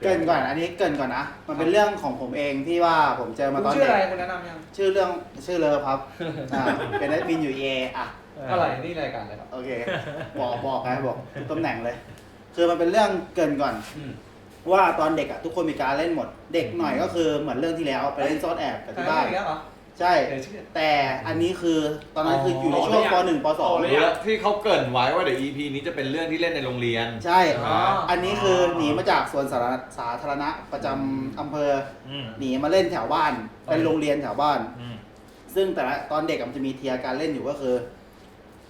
เกรินก่อนอันนี้เกรินก่อนนะ มันเป็นเรื่องของผมเองที่ว่าผมเจอมาคุณตอนชื่อเด็อะไรกคุณแนะนำยังชื่อเรื่องชื่อเลอครับอ่าเป็นแอดมินอยู่เออะอะไรนี่รายการอะไรครับ โอเค บอกบอกไงบอกทุกตำแหน่งเลย คือมันเป็นเรื่องเกรินก่อน อืม ว่าตอนเด็กอะทุกคนมีการเล่นหมด เด็กหน่อยก็คือเหมือนเรื่องที่แล้วไปเล่นซ่อนแอบกับที่บ้านอีกแล้วเหรอ ใช่ เดี๋ยวชื่อ แต่อันนี้คือตอนนั้นคืออยู่ในช่วงป .1 ปโต .2 เลยอะที่เขาเกรินไว้ว่าเดี๋ยว EP นี้จะเป็นเรื่องที่เล่นในโรงเรียน ใช่ อ๋อ อันนี้คือหนีมาจากสวนสาธารณสาธารณะประจำอำเภอ อืม หนีมาเล่นแถวบ้าน เป็นโรงเรียนแถวบ้าน อืม ซึ่งแต่ละตอนเด็กอะมันจะมีเทียร์การเล่นอยู่ก็คือ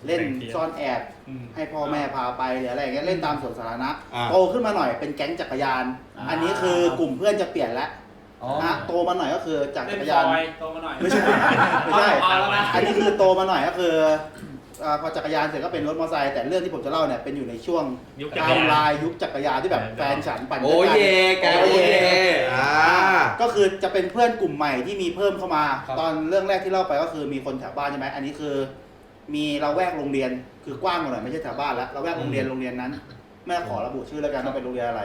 เล่นแบ่งเทียร์ซ่อนแอบอืม ให้พ่อแม่พาไปหรืออะไรอย่างเงี้ยเล่นตามสวนสาธารณะอ่า โตขึ้นมาหน่อยเป็นแก๊งจักรยาน อ่า อันนี้คือกลุ่มเพื่อนจะเปลี่ยนแล้ว อ๋อนะโตมาหน่อยก็คือจากเล่จันกรฟยานอยโตมาหน่อยไม่ใช่ไม่ใช่ เอาแล้วนะอันนี้คือโตมาหน่อยก็คืออ่าพอจักรยานเสร็จก็เป็นรถมอเตอร์ไซค์แต่เรื่องที่ผมจะเล่าเนี่ยเป็นอยู่ในช่วงยุคไทจักรม์ไลยานน์ยุคจักรยานที่แบบแฟนฉันปั่นโอ้จักรเยยานแกโอ้เยอ่า ก็คือจะเป็นเพื่อนกลุ่มใหม่ที่มีเพิ่มเข้ามา ครับ ตอนเรื่องแรกที่เล่าไปก็คือมีคนแถวบ้านใช่ไหมอันนี้คือ มีเราแวกโรงเรียนคือกว้างกว่าหน่อยไม่ใช่แถวบ้านแล้วเราแวกโรงเรียนโรงเรียนนั้นไม่ขอระบุชื่อแล้วกันว่าเป็นโรงเรียนอะไร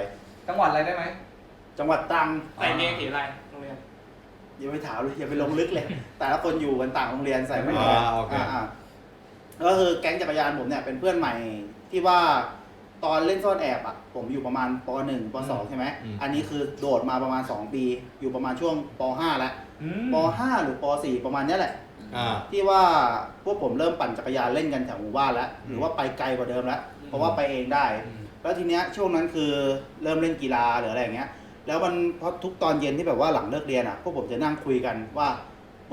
จังหวัดอะไรได้ไหม จังหวัดตรังใส่เกงสีอะไรโรงเรียน อย่าไปถามเลยอย่าไปลงลึกเลย แต่ละคนอยู่กันต่างโรงเรียนใส่ไม่เหมือนอ่าโอเค อ่าๆก็คือแก๊งจักรยานผมเนี่ยเป็นเพื่อนใหม่ที่ว่าตอนเล่นซ่อนแอบอะผมอยู่ประมาณป .1 ป .2 ใช่ไหมอันนี้คือโดดมาประมาณ 2 ปี อยู่ประมาณช่วงป .5 แล้วอืมป .5 หรือป .4 ประมาณเนี้ยแหละ อ่า ที่ว่าพวกผมเริ่มปั่นจักรยานเล่นกันแถวหมู่บ้านแล้ว หรือว่าไปไกลกว่าเดิมแล้ว เพราะว่าไปเองได้ แล้วทีเนี้ยช่วงนั้นคือเริ่มเล่นกีฬาหรืออะไรอย่างเงี้ย แล้วมันเพราะทุกตอนเย็นที่แบบว่าหลังเลิกเรียนอะพวกผมจะนั่งคุยกันว่า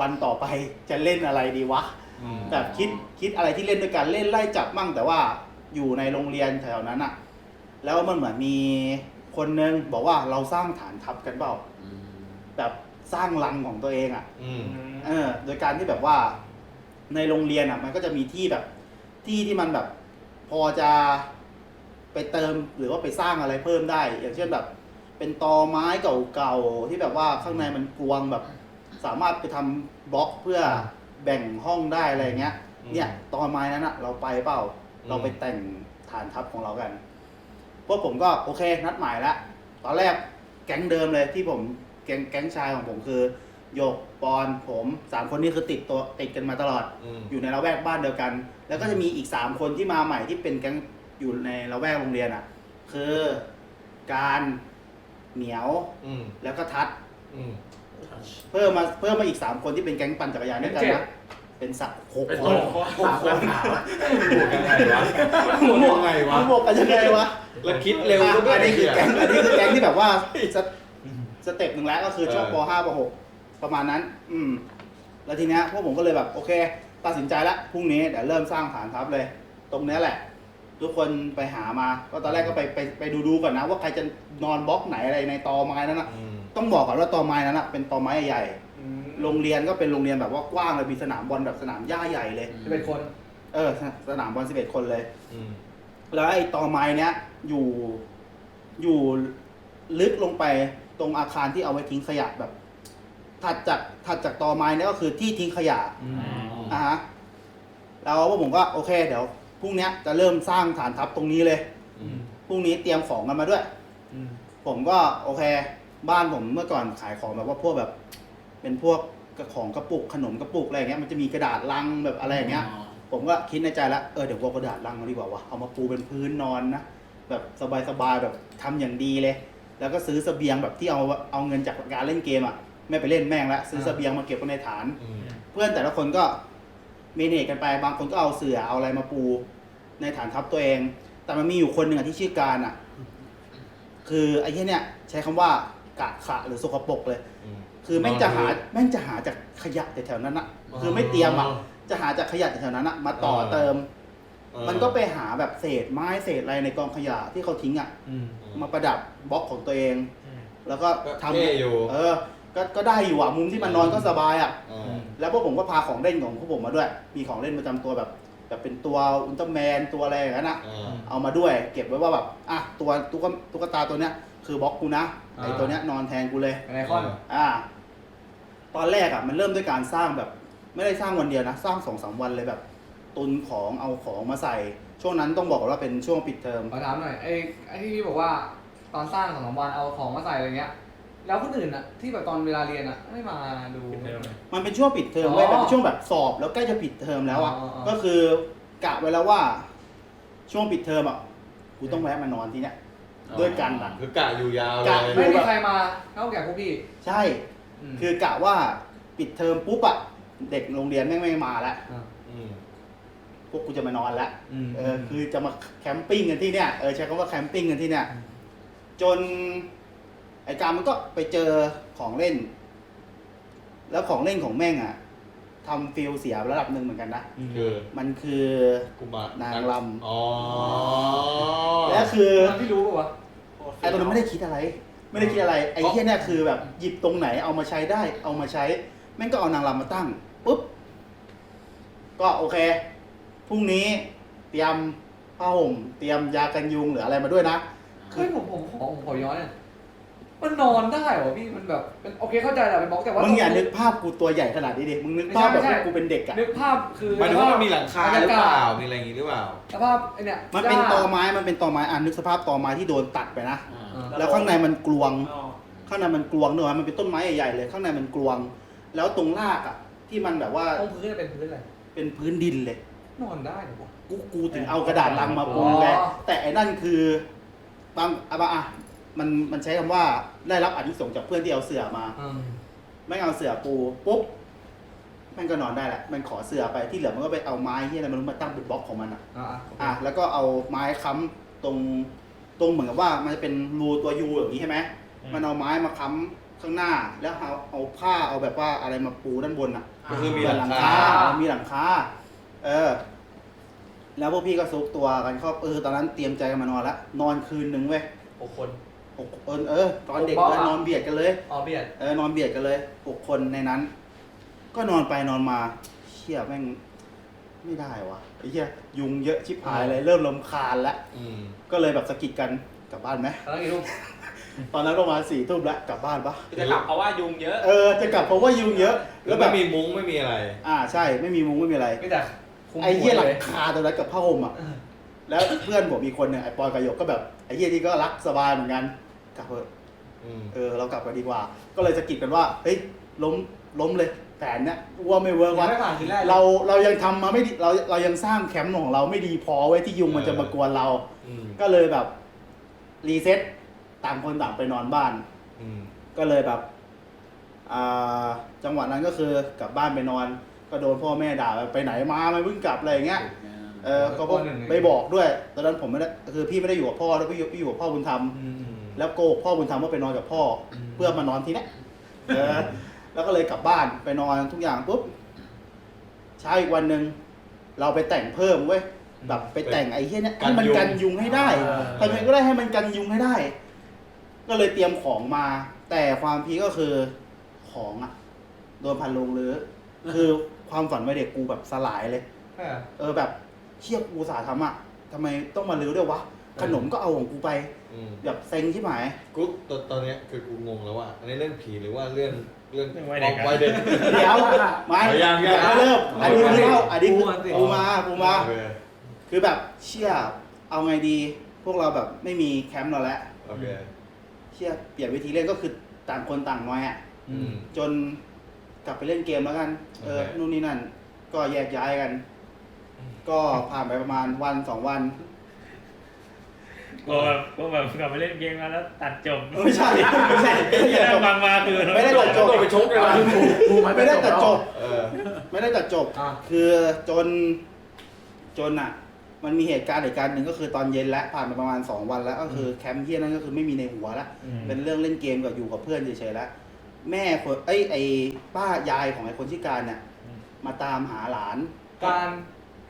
วันต่อไปจะเล่นอะไรดีวะอืมแบบคิดคิดอะไรที่เล่นด้วยกันเล่นไล่จับมั่ง แต่ว่าอยู่ในโรงเรียนแถวนั้นอะ แล้วมันเหมือนมีคนนึงบอกว่าเราสร้างฐานทัพกันเปล่าแบบสร้างรังของตัวเองอะอืมเออ โดยการที่แบบว่า ในโรงเรียนอะ มันก็จะมีที่แบบ ที่ที่มันแบบ พอจะไปเติมหรือว่าไปสร้างอะไรเพิ่มได้ อย่างเช่นแบบ เป็นตอไม้เก่าๆที่แบบว่าข้างในมันกวงแบบ สามารถไปทำบล็อกเพื่อแบ่งห้องได้อะไรเงี้ย อืมเนี่ยตอไม้นั้นอะเราไปเปล่าอืมเราไปแต่งฐานทัพของเรากัน พวกผมก็โอเคนัดหมายแล้วตอนแรกแก๊งเดิมเลยที่ผมแก๊งแก๊งชายของผมคือโยกปอนผมสามคนนี้คือติดตัวติดกันมาตลอด อืมอยู่ในละแวกบ้านเดียวกัน แล้วก็จะมีอีกสามคนที่มาใหม่ที่เป็นแก๊งอยู่ในละแวกโรงเรียนอะ คือการ เหนียวอืมแล้วก็ทัด อืม เพิ่มมาเพิ่มมาอีกสามคนที่เป็นแก๊งปั่นจักรยานด้วยกันนะเป็นสักหกเป็นคโตนหกคนบวกยังไงวะบวกยังไงวะมึงบอกกันยังไงวะแล้วคิดเร็วก็ด้วยอันนี้คือเนี่ยแก๊งอันนี้คือแก๊งที่แบบว่าสเตสเต็ปหนึ่งแล้วก็คือช่วงเอปอ .5 ป .6 ประมาณนั้น อืม แล้วทีเนี้ยพวกผมก็เลยแบบโอเค ตัดสินใจแล้วพรุ่งนี้เดี๋ยวเริ่มสร้างฐานทัพเลย ตรงเนี้ยแหละ ทุกคนไปหามา ก็ตอนแรกก็ไปไปไปดูดูๆก่อนนะ ว่าใครจะนอนบล็อกไหนอะไรในตอไม้นั้นนะอืม ต้องบอกก่อนว่าตอไม้นั้นนะเป็นตอไม้ใหญ่อืมๆโรงเรียนก็เป็นโรงเรียนแบบว่ากว้างเลยมีสนามบอลแบบสนามหญ้าใหญ่เลยจะเป็นคน เออสสนามบอล11คนเลย อืม แล้วไอ้ตอไม้เนี้ยอยู่อยู่ลึกลงไปตรงอาคารที่เอาไว้ทิ้งขยะแบบ ถัดจากถัดจากตอไม้เนี้ยก็คือที่ทิ้งขยะ อืม อ่าฮะแล้วพวกผมก็โอเค เดี๋ยว พรุ่งเนี้ยจะเริ่มสร้างฐานทัพตรงนี้เลยอืม พรุ่งนี้เตรียมของกันมาด้วย อืม ผมก็โอเค บ้านผมเมื่อก่อนขายของแบบว่าพวกแบบ เป็นพวกกระของกระปุกขนมกระปุกอะไรอย่างเงี้ยมันจะมีกระดาษลังแบบอะไรอย่างเงี้ย ผมก็คิดในใจแล้วเออเดี๋ยวกูเอากระดาษลังมาดีกว่าวะเอามาปูเป็นพื้นนอนนะแบบสบายๆแบบทำอย่างดีเลย แล้วก็ซื้อเสบียงแบบที่เอาเอาเงินจากการเล่นเกมอะไม่ไปเล่นแม่งละซื้อเสบียงมาเก็บไว้ในฐาน อืม เพื่อนแต่ละคนก็ เมเนจกันไป บางคนก็เอาเสื่อเอาอะไรมาปูในฐานทัพตัวเอง แต่มันมีอยู่คนหนึ่งอะที่ชื่อการอะคือไอ้ที่เนี่ย ใช้คำว่ากะขะหรือสกปรกเลย อืม คือแม่งจะหาแม่งจะหาจากขยะแถวๆนั้นอะคือไม่เตรียมอะอ๋อจะหาจากขยะแถวๆนั้นอะมาต่อเออ เติมเออมันก็ไปหาแบบเศษไม้เศษอะไรในกองขยะที่เขาทิ้งอะอืมมาประดับบล็อกของตัวเองแล้วก็ก็ทำเท่อยู่ เออ ก็ก็ได้อยู่อะมุมที่มันนอนก็สบายอะเออแล้วพวกผมก็พาของเล่นของพวกผมมาด้วย มีของเล่นประจำตัวแบบ แบบเป็นตัวอุลตร้าแมนตัวอะไรอย่างนั้นอะเออเอามาด้วยเก็บไว้ว่าแบบอะตัวตุ๊กตุ๊กตาตัวเนี้ย คือบล็อกกูนะไอตัวเนี้ยนอนแทนกูเลย ไอคอน อ่า ตอนแรกอะมันเริ่มด้วยการสร้างแบบ ไม่ได้สร้างวันเดียวนะ สร้างสองสามวันเลยแบบ ตุนของเอาของมาใส่ ช่วงนั้นต้องบอกก่อนว่าเป็นช่วงปิดเทอม ขอถามหน่อยไอ้ไอ้ที่พี่บอกว่าตอนสร้างสองสามวันเอาของมาใส่อะไรเงี้ย แล้วคนอื่นอะที่แบบตอนเวลาเรียนอะไม่มาดูปิดเทอมไหมมันเป็นช่วงปิดเทอมอ๋อเว้ยมันเป็นช่วงแบบสอบแล้วใกล้จะปิดเทอมแล้วอะ อ๋ออ๋อ ก็คือกะไว้แล้วว่า ช่วงปิดเทอมอะกูต้องแวะมานอนที่เนี้ย ด้วยกันอะคือกะอยู่ยาวเลกะ ย ไม่มีใครมาเท่าแก่พวกพี่ใช่ มคือกะว่าปิดเทอมปุ๊บอะเด็กโรงเรียนแม่งไม่มาแล้วามพวกกูจะมานอนแล้วมเออคือจะมาแคมปิ้งกันที่เนี้ยเออใช้คำว่าแคมปิ้งกันที่เนี้ยอืมจน ไอ้การมันก็ไปเจอของเล่น แล้วของเล่นของแม่งอะทำฟิลเสียระดับหนึ่งเหมือนกันนะ คือมันคือกุมารนางรำอ๋อและคือพี่รู้ป่าวะไอ้ตัวนั้นไม่ได้คิดอะไร ไม่ได้คิดอะไร ไอ้เที่ยเนี่ยคือแบบหยิบตรงไหนเอามาใช้ได้ เอามาใช้ แม่งก็เอานางรำมาตั้งปุ๊บ ก็โอเค พรุ่งนี้เตรียมผ้าห่ม เตรียมยากันยุงหรืออะไรมาด้วยนะเฮ้ยผมผมขอผมขอย้อนหน่อย มันนอนได้เหรอพี่มันแบบเป็นโอเคเข้าใจแหละเป็นบล็อกแต่ว่ามึงอย่านึกภาพกูตัวใหญ่ขนาดนี้ดิ มึงนึกภาพแบบไม่ใช่ว่ากูเป็นเด็กอะนึกภาพคือหมายถึงว่ามันมีหลังคาหรือเปล่าบยกศมีอะไรอย่างงี้หรือเปล่าสภาพไอเนี่ยมันเป็นหญ้าตอไม้มันเป็นตอไม้อะนึกสภาพตอไม้ที่โดนตัดไปนะอ่าแล้วข้างในมันกลวงอ๋อข้างในมันกลวงเนอะมันเป็นต้นไม้ใหญ่ๆเลย ข้างในมันกลวง แล้วตรงรากอะที่มันแบบว่าห้องพื้นเป็นพื้นอะไรเป็นพื้นดินเลย นอนได้เหรอวะกูกูถึงเอากระดาษลังมาปูไงอ๋อแต่ไอ้นั่นคือ บางอะบะอะ มันมันใช้คำว่าได้รับอนิสงส์จากเพื่อนที่เอาเสือมา อืมไม่เอาเสือปูปุ๊บมันก็นอนได้แหละ มันขอเสือไปที่เหลือมันก็ไปเอาไม้ที่อะไรมันมาตั้งเป็นบล็อกของมันอะ อ่าอะแล้วก็เอาไม้ค้ำตรงตรงเหมือนกับว่ามันจะเป็นรูตัวยูอย่างนี้ใช่ไหมมันเอาไม้มาค้ำข้างหน้า แล้วเอาเอาผ้าเอาแบบว่าอะไรมาปูด้านบนอะก็คือมีหลังคามีหลังคาเออ แล้วพวกพี่ก็ซุกตัวกันครอบเออตอนนั้นเตรียมใจกันมานอนละนอนคืนนึงเว้ยหกคน หกเออเออ ตอนเด็กหกเลยบ้านอนเบียดกันเลย อ๋อเบียดเออนอนเบียดกันเลยหกคนในนั้น ก็นอนไปนอนมาเชี่ยแม่งไม่ได้วะไอ้เหี้ยยุงเยอะชิบหายเลยเริ่มลำคาญแล้ว อืมก็เลยแบบสะกิดกันกลับบ้านไหม ตอนนั้นกี่ทุ่มตอนนั้นประมาณสี่ทุ่มแล้วกลับบ้านปะคือจะกลับเพราะว่ายุงเยอะเออจะกลับเพราะว่ายุงเยอะ แล้แล้ววแบแบบบมีมุ้งไม่มีอะไร อ่าใช่ไม่มีมุ้งไม่มีอะไร ไม่แต่คุมไอ้เหี้ยหหัลัวงเลยคาตรงนั้นกับผ้าห่มอะ แล้วเพื่อนผมอีกคนเนี่ยไอ้ปอยกับหยกก็แบบไอ้เหี้ยนี่ก็รักสบายเหมือนกัน กลับเถอะอืมเออเรากลับกันดีกว่า ก็เลยสะกิดกันว่าเฮ้ยล้มล้มเลยแผนเนี้ยว่าไม่เวิร์กยังวะไม่ผ่านคืนแรกลยเราเรายังทำมาไม่ดีเราเรายังสร้างแคมป์ของเราไม่ดีพอไว้ที่ยุงมันจะมากวนเราอืมก็เลยแบบรีเซ็ตต่างคนต่างไปนอนบ้านอืมก็เลยแบบอ่าจังหวะนั้นก็คือกลับบ้านไปนอน ก็โดนพ่อแม่ด่าไปไหนมาไม่เพิ่งกลับอะไรอย่างเงี้ยเออเขาก็ไม่บอกด้วย ตอนนั้นผมไม่ได้คือพี่ไม่ได้อยู่กับพ่อแล้วพี่อยู่พี่อยู่กับพ่อบุญธรรมอืมอืม แล้วโกหกพ่อบุญธรรมว่าไปนอนกับพ่ออมเพื่อมานอนที่เนี้ยเออ แล้วก็เลยกลับบ้านไปนอนทุกอย่างปุ๊บเช้าอีกวันหนึ่งเราไปแต่งเพิ่มเว้ยแบบไปแต่งไอ้เหี้ยเนี้ยให้มันกันยุงให้ได้ทำยังไงก็ได้ให้มันกันยุงให้ได้ ก็เลยเตรียมของมา แต่ความพีคก็คือของอะโดนพันลงหรือคือความฝันวัยเด็กกูแบบสลายเลยใช่เหรอเออแบบเชี่ยกูอุตสาห์ทำอะทำไมต้องมาลื้อด้วยวะ ขนมก็เอาของกูไป อืมแบบเซ็งที่หมาย กูตอนตอนเนี้ยคือกูงงแล้วว่า อันนี้เรื่องผีหรือว่าเรื่องเรื่องเรื่องวัยเด็กอะ วัยเด็ก เดี๋ยวไม่ยังยังไม่เริ่มอันนี้คือเล่าอันนี้คือปูมาสิ ปูมาปูมา โอเคคือแบบเชี่ยเอาไงดี พวกเราแบบไม่มีแคมป์เราแล้ว โอเคเชี่ยเปลี่ยนวิธีเล่นก็คือต่างคนต่างน้อยอะอืม จนกลับไปเล่นเกมแล้วกัน เออ โอเค นู่นนี่นั่น ก็แยกย้ายกัน ก็ผ่านไปประมาณวันสองวัน ก็แบบก็แบบกลับไปเล่นเกมมาแล้วตัดจบไม่ใช่ไม่ใช่ไม่ที่ใช่นั่งฟังมาคือไม่ได้ตัดจบต้องไปชกกันวะไม่ได้ตัดจบเออไม่ได้ตัดจบอะคือจนจนอะ มันมีเหตุการณ์เหตุการณ์หนึ่งก็คือตอนเย็นแล้วผ่านไปประมาณสองวันแล้ว ก็คือแคมป์เที่ยนั้นก็คือไม่มีในหัวแล้วเป็นเรื่องเล่นเกมกับอยู่กับเพื่อนเฉยๆแล้วแม่คนเอ้ยไอ้ป้ายายของไอ้คนที่การเนี่ยอืมมาตามหาหลานการ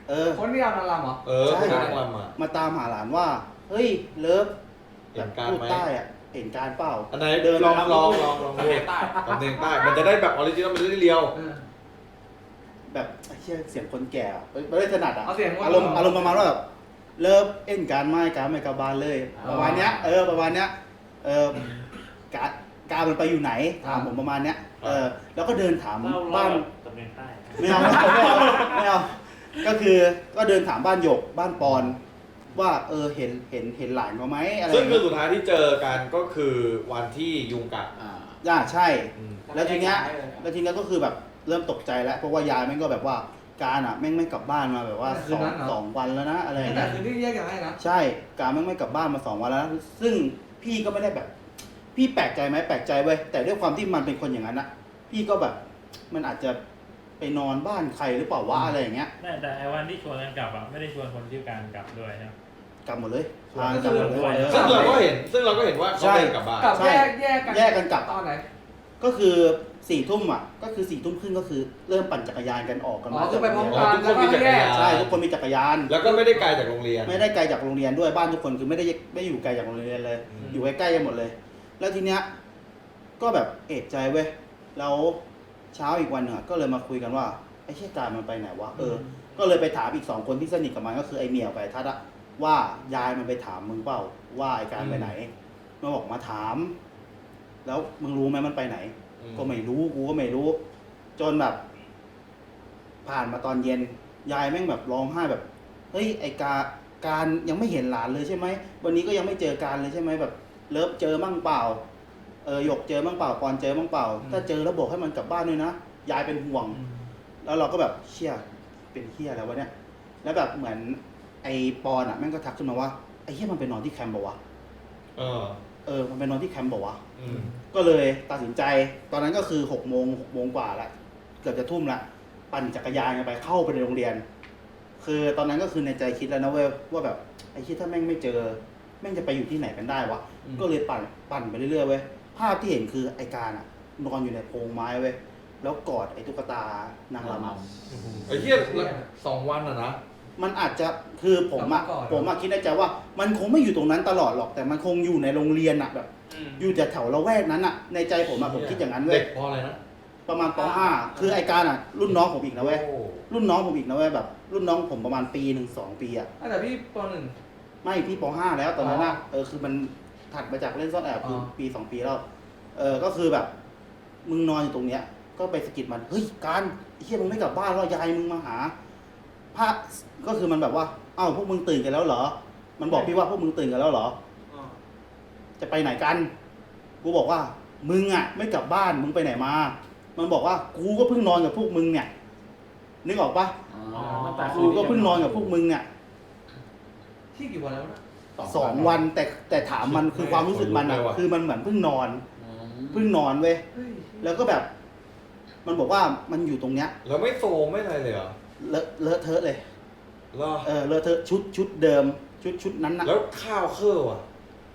เออคนที่เอานางรำเหรอเออใช่คุณนั่งรำอะมาตามหาหลานว่า เฮ้ยเลิฟเห็นการพูดไหม ใต้อะเห็นการเปล่า อันไหนเดินลองมาลองลองลองทำดูเนียงใต้สำเนียงใต้ มันจะได้แบบออริจินอลมันจะได้เรียวเออแบบไอ้เชี่ยเสียงคนแก่อะไม่ได้ถนัดอะเอาเสียงคนอารมณ์อารมณ์ประมาณว่าแบบเลิฟเอ็นการไม่การไม่กลับบ้านเลยประมาณเนี้ยเออประมาณเนี้ยเออการการมันไปอยู่ไหนถามผมประมาณเนี้ยเออแล้วก็เดินถามเล่าบ้าน สำเนียงใต้ไม่เอาไม่เอาไม่เอาไม่เอาก็คือก็เดินถามบ้านหยกบ้านปอน ว่าเออเห็นเห็นเห็นหลานเขาไหมอะไรซึ่งคือเงี้ยสุดท้ายที่เจอกันก็คือวันที่ยุงกัดอ่าอ่าใช่ อืมแล้วทีเนี้ยแกย้าลแล้วทีเนี้ยก็คือแบบเริ่มตกใจแล้วเพราะว่ายายแม่งก็แบบว่าการอะแม่งไม่กลับบ้านมาแบบว่าคืสนองนั้นเหรอ สองวันแล้วนะอะไรอย่างแต่เงี้ย คืนที่แยกย้ายนะ ใช่ การแม่งไม่กลับบ้านมาสองวันแล้วนะซึ่งพี่ก็ไม่ได้แบบ พี่แปลกใจไหมแปลกใจเว้ย แต่ด้วยความที่มันเป็นคนอย่างนั้นอะพี่ก็แบบ มันอาจจะไปนอนบ้านใครหรือเปล่าวะอะไรอย่างเงี้ย แต่แต่ไอ้วันที่ชวนกันกลับอะไม่ได้ชวนคนที่การกลับด้วยนะ กลับหมดเลยส่วนพากันกลับหมดเลยส่วนซึ่งเราก็เห็น ซึ่งเราก็เห็นว่าเขาใช่ เดินกลับบ้าน กลับใช่แยกแยกกันแยกกันกลับ ตอนไหนก็คือสี่ทุ่มอะ ก็คือสี่ทุ่มครึ่งก็คือเริ่มปั่นจักรยานกันออกกันอ๋อมาคือไปพร้อมอ๋อกันทุกคนมีจักรยานใช่ทุกคนมีจักรยาน แล้วก็ไม่ได้ไกลจากโรงเรียน ไม่ได้ไกลจากโรงเรียนด้วยบ้านทุกคนคือไม่ได้ไม่อยู่ไกลจากโรงเรียนเลย อืม อยู่ใกล้ๆกันหมดเลย แล้วทีเนี้ยก็แบบเอะใจเว้ยแล้วเช้าอีกวันหนึ่งอะก็เลยมาคุยกันว่าไอ้เชี่ยการมันไปไหนวะเออก็เลยไปถามอีกสองคนที่สนิทกับมันก็คือไอ้เมียวกับไอ้ทัดอะ ว่ายายมันไปถามมึงเปล่าว่าไอ้การไปไหนมันบอกมาถาม แล้วมึงรู้ไหมมันไปไหน อืมก็ไม่รู้กูก็ไม่รู้ จนแบบ ผ่านมาตอนเย็น ยายแม่งแบบร้องไห้แบบ เฮ้ยไอการการยังไม่เห็นหลานเลยใช่ไหมวันนี้ก็ยังไม่เจอการเลยใช่ไหมแบบ เลิฟเจอมั่งเปล่า เออหยกเจอมั่งเปล่าปอนเจอมั่งเปล่าถ้าเจอแล้วบอกให้มันกลับบ้านด้วยนะยายเป็นห่วง แล้วเราก็แบบเชี่ยเป็นเฮียแล้ววะเนี่ย แล้วแบบเหมือนไอ ปอนอะแม่งก็ทักขึ้นมาว่าไอเฮียมันไปนอนที่แคมป์บอกวะเออ เออมันไปนอนที่แคมป์บอกวะอืม ก็เลยตัดสินใจตอนนั้นก็คือหกโมงหกโมงกว่าละเกือบจะทุ่มละปั่นจักรยานกันไปเข้าไปในโรงเรียน คือตอนนั้นก็คือในใจคิดแล้วนะเว้ยว่าแบบไอ้ที่ถ้าแม่งไม่เจอ แม่งจะไปอยู่ที่ไหนกันได้วะอืม ก็เลยปั่นปั่นไปเรื่อยๆเว้ยภาพที่เห็นคือไอ้การอะนอนอยู่ในโพรงไม้เว้ยแล้วกอดไอ้ตุ๊กตานางรำไอ้เหี้ยสองวันอะนะ มันอาจจะคือผมอะกลับมาก่อน ผมอะคิดในใจว่า มันคงไม่อยู่ตรงนั้นตลอดหรอก แต่มันคงอยู่ในโรงเรียนอะแบบอยู่แต่แถวละแวกนั้นอะในใจผมอะผมคิดอย่างนั้นเว้เด็ยกพออะไรนะประมาณป .5 คือไอ้การอะรุ่นน้องผมอีกนะเว้ย โอ้รุ่นน้องผมอีกนะเว้ยแบบ รุ่นน้องผมประมาณปีหนึ่งสองปีอะอะแต่พี่ปหนึ่ง ไม่พี่ป .5 แล้วตอนนั้นนะอ๋อเออคือมันถัดมาจากเล่นซ่อนแอบคือออ ปีสองปีแล้ว เออก็คือแบบ มึงนอนอยู่ตรงเนี้ย ก็ไปสะกิดมัน เฮ้ยการไอ้เฮียมึงไม่กลับบ้านว่ายายมึงมาหา พระก็คือมันแบบว่าเอ้าพวกมึงตื่นกันแล้วเหรอ มันบอกพี่ว่าพวกมึงตื่นกันแล้วเหรอจะไปไหนกัน กูบอกว่า มึงอะ ไม่กลับบ้านมึงไปไหนมา มันบอกว่ากูก็เพิ่งนอนกับพวกมึงเนี่ย นึกออกปะอ๋อกูก็เพิ่งนอนกับพวกมึงเนี่ยที่กี่วันแล้วนะสองวันแต่แต่ถามมันคือความรู้สึกมันอะคือมันเหมือนเพิ่งนอนอืมเพิ่งนอนเว้ยเฮ้ยแล้วก็แบบ มันบอกว่ามันอยู่ตรงเนี้ย แล้วไม่โซมไม่อะไรเลยเหรอ เลอะเลอะเทอะเลย เหรอเออเลอะเทอะชุดชุดเดิม ชุดชุดนั้นนะแล้วข้าวเครื่อว่ะ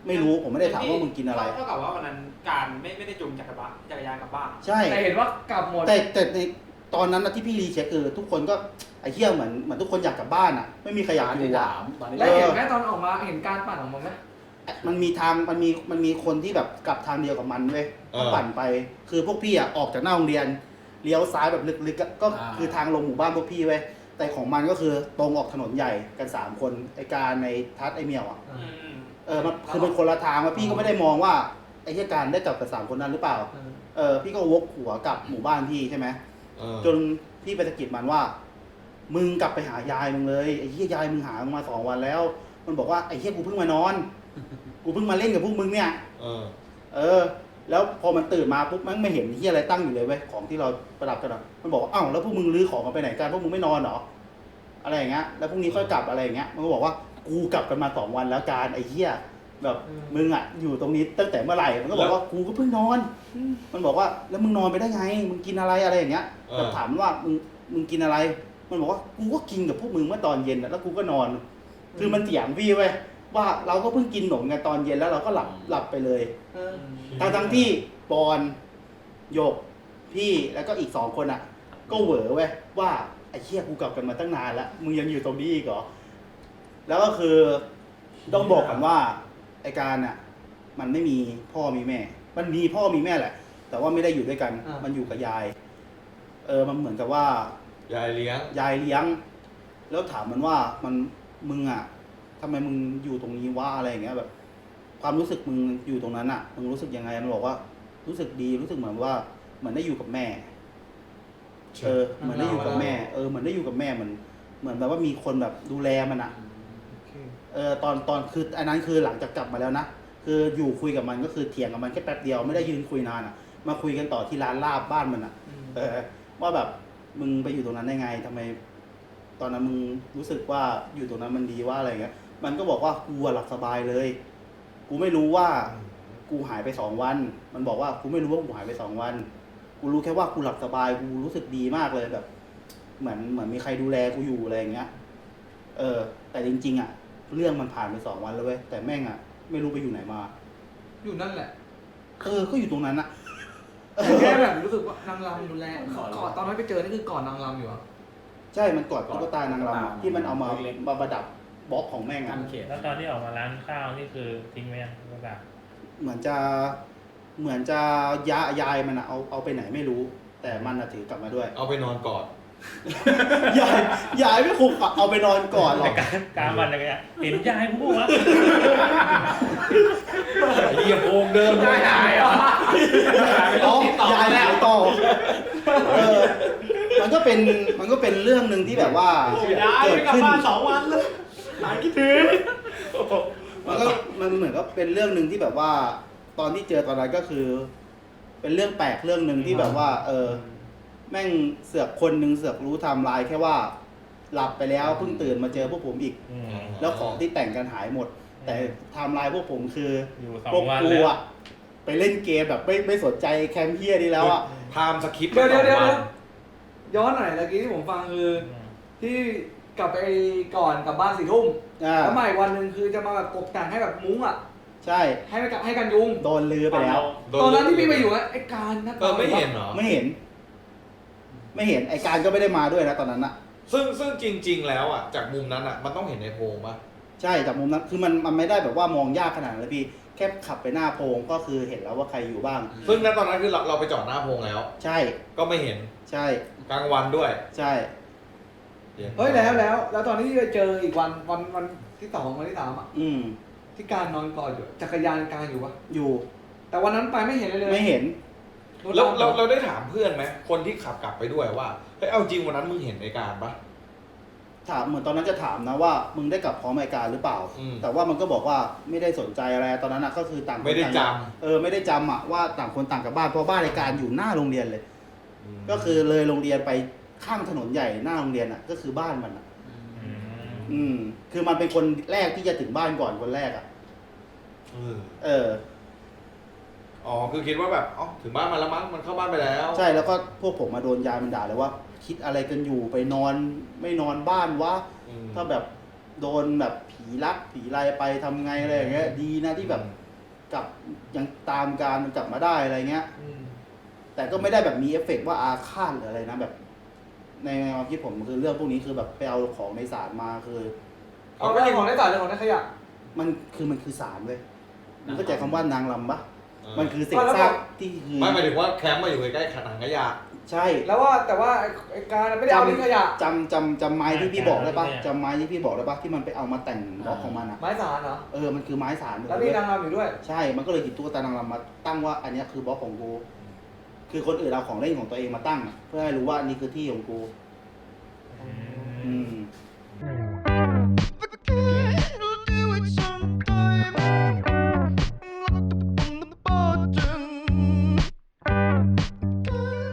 ไม่รู้ผมไม่ได้ถามว่ามึงกินอะไร เท่ากับว่าวันนั้นการไม่ไม่ได้จูงจักรยานจักรยานกลับบ้านใช่ แต่เห็นว่ากลับหมด แต่แต่ในตอนนั้นนะที่พี่รีเช็คคือทุกคนก็ไอ้เหี้ยเหมือนเหมือนทุกคนอยากกลับบ้านอะ ไม่มีใครอยากอยู่อะถามตอนนี้แล้วเห็นไหมตอนออกมาเห็นการปั่นออกมาไหมมันมีทางมันมีมันมีคนที่แบบกลับทางเดียวกับมันเว้ยเออ ก็ปั่นไป คือพวกพี่อะออกจากหน้าโรงเรียน เลี้ยวซ้ายแบบลึกๆอะก็คือทางลงหมู่บ้านพวกพี่เว้ยแต่ของมันก็คือตรงออกถนนใหญ่กันสามคนไอการในทัศน์ไอเมียวอะอืมเออมันคือเป็นคนละทางว่าพี่ก็ไม่ได้มองว่าไอ้ที่การได้กลับกับสามคนนั้นหรือเปล่า เออพี่ก็วกหัวกลับหมู่บ้านพี่ใช่ไหม เออจนพี่ไปสะกิดมันว่า มึงกลับไปหายายมึงเลยไอ้เหี้ยยายมึงหามึงมาสองวันแล้ว มันบอกว่าไอ้เหี้ยกูเพิ่งมานอน กูเพิ่งมาเล่นกับพวกมึงเนี่ย เออ เออ แล้วพอมันตื่นมาปุ๊บมันไม่เห็นเหี้ยอะไรตั้งอยู่เลยเว้ยของที่เราประดับกันอะมันบอกว่าอ้าวแล้วพวกมึงรื้อของกันไปไหนกันพวกมึงไม่นอนเหรออะไรอย่างเงี้ยแล้วพรุ่งนี้ค่อยกลับอะไรอย่างเงี้ยมันก็บอกว่ากูกลับกันมาสองวันแล้วการไอ้เหี้ยแบบอืมมึงอะอยู่ตรงนี้ตั้งแต่เมื่อไหร่มันก็บอกว่ากูก็เพิ่งนอน มันบอกว่าแล้วมึงนอนไปได้ไง มึงกินอะไรอะไรอย่างเงี้ยเออแบบถามมันว่ามึงมึงกินอะไร มันบอกว่ากูก็กินกับพวกมึงเมื่อตอนเย็นน่ะแล้วกูก็นอน คือมันเถียงพี่เว้ย ว่าเราก็เพิ่งกินขนมกันตอนเย็นแล้วเราก็หลับหลับไปเลยเออทั้งทั้งที่ปอนโยก พี่แล้วก็อีกสองคนอะ ก็เหวอเว้ยว่าไอ้เชี่ยกูกลับกันมาตั้งนานแล้วมึงยังอยู่ตรงนี้อีกเหรอแล้วก็คือต้องบอกกันว่าไอการอะ มันไม่มีพ่อมีแม่ มันมีพ่อมีแม่แหละ แต่ว่าไม่ได้อยู่ด้วยกันอ่ามัมันอยู่กับยาย เออมันเหมือนกับว่า ยายเลี้ยงยายเลี้ยง แล้วถามมันว่ามันมึงอะ ทำไมมึงอยู่ตรงนี้วะอะไรอย่างเงี้ยแบบ ความรู้สึกมึงอยู่ตรงนั้นอะ มึงรู้สึกยังไงมันบอกว่า รู้สึกดีรู้สึกเหมือนว่าเหมือนได้อยู่กับแม่เออเหมือนได้อยู่กับแม่เออเหมือนได้อยู่กับแม่เหมือนเหมือนแบบว่ามีคนแบบดูแลมันอะ โอเคเอเออตอนตอนคืออันนั้นคือหลังจากกลับมาแล้วนะคืออยู่คุยกับมันก็คือเถียงกับมันแค่แป๊บเดียวไม่ได้ยืนคุยนานอะ มาคุยกันต่อที่ร้านลาบบ้านมันอะเออว่าแบบมึงไปอยู่ตรงนั้นได้ไงทำไม ตอนนั้นมึงรู้สึกว่าอยู่ตรงนั้นมันดีว่าอะไรเงี้ย มันก็บอกว่ากูอะหลับสบายเลย กูไม่รู้ว่ากูหายไปสองวัน มันบอกว่ากูไม่รู้ว่ากูหายไปสองวัน กูรู้แค่ว่ากูหลับสบายกูรู้สึกดีมากเลยแบบ เหมือนเหมือนมีใครดูแลกูอยู่อะไรอย่างเงี้ย เออ แต่จริง ๆ อะ เรื่องมันผ่านไปสองวันแล้วเว้ยแต่แม่งอะ ไม่รู้ไปอยู่ไหนมา อยู่นั่นแหละ เออ ก็อยู่ตรงนั้นอะ แต่แค่แบบรู้สึกว่านางรำดูแลก่อนตอนนั้นไปเจอนี่คือก่อนนางรำอยู่เหรอใช่มันกอดตุ๊กตานางรำอะที่มันเอามามาประดับ บล็อกของแม่งอะทำเขตแล้วตอนที่ออกมาร้านข้าวนี่คือทิ้งไว้ยังก็แบบเหมือนจะเหมือนจะยายายมันอะเอาเอาไปไหนไม่รู้ แต่มันอะถือกลับมาด้วย เอาไปนอนกอด ยายยายไม่คงเอาไปนอนก่อนหรอก แต่การการมันอะไรกันเห็นยายพูดวะเหยียบโองเดิมได้หายเหรออ๋อยายหายต่อเออมันก็เป็นมันก็เป็นเรื่องหนึ่งที่แบบว่าย้ายเกิดกลับขึ้น บ้านสองวันเลย หายคิดถึงมันก็มันเหมือนก็เป็นเรื่องหนึ่งที่แบบว่า ตอนที่เจอตอนนั้นก็คือ เป็นเรื่องแปลกเรื่องหนึ่งที่แบบว่า เออ แม่งเสือกคนหนึ่งเสือกรู้ไทม์ไลน์แค่ว่า หลับไปแล้วเพิ่งตื่นมาเจอพวกผมอีกอืมแล้วของที่แต่งกันหายหมด แต่ไทม์ไลน์พวกผมคืออยู่สอพวงกวันกูแล้ว อะไปเล่นเกมแบบไม่ไม่สนใจแคมเพียนี่แล้วอะไทม์สคริปต์เดี๋ยวเดี๋ยวเดี๋ยวมาสองนย้อนหน่อยเมื่อกี้ที่ผมฟังคือ ที่ กลับไปก่อนกลับบ้านสี่ทุ่มอ่าแล้วใหม่วันหนึ่งคือจะมาแบบกบแต่งให้แบบมุ้งอะ ใช่ ให้กับให้กันยุง โดนลือไปแล้วโดตอนนั้นที่พี่ไปอยู่อะไอ้การนะเออไม่เห็นเหรอ ไม่เห็น ไม่เห็นไอการก็ไม่ได้มาด้วยนะตอนนั้นอะซึ่งซึ่งจริง ๆ แล้วอะจากมุมนั้นอะมันต้องเห็นในโพรงปะใช่จากมุมนั้นคือมันมันไม่ได้แบบว่ามองยากขนาดนั้นเลยพี่แค่ขับไปหน้าโพงก็คือเห็นแล้วว่าใครอยู่บ้าง ซึ่งณตอนนั้นคือเราเราไปจอดหน้าโพรงแล้ว ใช่ก็ไม่เห็นใช่กลางวันด้วย ใช่ เฮ้ยแล้วแล้วแล้วตอนที่ไปเจออีกวันวันวันที่สองวันที่สามอะอืม ที่การนอนกอดอยู่จักรยานการอยู่ปะอยู่ แต่วันนั้นไปไม่เห็นเลยเลยไม่เห็น รถแล้วเราเราเราได้ถามเพื่อนไหมคนที่ขับกลับไปด้วยว่าเฮ้ยเอาจริงวันนั้นมึงเห็นในการปะ ถามเหมือนตอนนั้นจะถามนะว่า มึงได้กลับพร้อมไอการหรือเปล่า อืมแต่ว่ามันก็บอกว่าไม่ได้สนใจอะไรตอนนั้นนะก็คือต่างคนไม่ได้ต่างจเออไม่ได้จำอะว่าต่างคนต่างกลับบ้านเพราะบ้านไอการอยู่หน้าโรงเรียนเลย ก็คือเลยโรงเรียนไป ข้างถนนใหญ่หน้าโรงเรียนอะ ก็คือบ้านมันอะอืมอืม คือมันเป็นคนแรกที่จะถึงบ้านก่อนคนแรกอะ เออเออ อ๋อคือคิดว่าแบบอ๋อถึงบ้านมาแล้วมั้งมันเข้าบ้านไปแล้วใช่แล้วก็พวกผมมาโดนยายมันด่าเลยว่า คิดอะไรกันอยู่ไปนอน ไม่นอนบ้านวะอืมถ้าแบบโดนแบบผีรักผีไรไปทำไงอะไรอย่างเงี้ย ดีนะที่แบบกลับยังตามการมันกลับมาได้อะไรเงี้ยอืมแต่ก็ไม่ได้แบบมีเอฟเฟกต์ว่าอาฆาตหรืออะไรนะแบบ ในความคิดผมคือเรื่องพวกนี้คือแบบไปเอาของในศาลมาคือ เอาเรื่องของได้ต่อเรื่องของได้ขยะ มันคือมันคือศาลเลยมันเข้าใจคำว่านางลำปะเออมันคือเศษอะแล้วซาบกอกที่คือไม่หมายถึงว่าแคมป์มาอยู่ใกล้ๆขนังขยะ ใช่แล้วว่าแต่ว่าไอ้ไอ้การไม่ได้เอาทิ้งขยะ จำจำจำไม้ที่พี่บอกได้ปะจำไม้ที่พี่บอกได้ปะที่มันไปเอามาแต่งบล็อกของมันอะไม้สารเหรอ เออมันคือไม้สารแล้วมีนางรำอยู่ด้วย ใช่ มันก็เลยหยิบตุ๊กตานางรำมาตั้งว่าอันเนี้ยคือบล็อกของกู คือคนอื่นเอาของเล่นของตัวเองมาตั้งเพื่อให้รู้ว่านี่คือที่ของกู อืม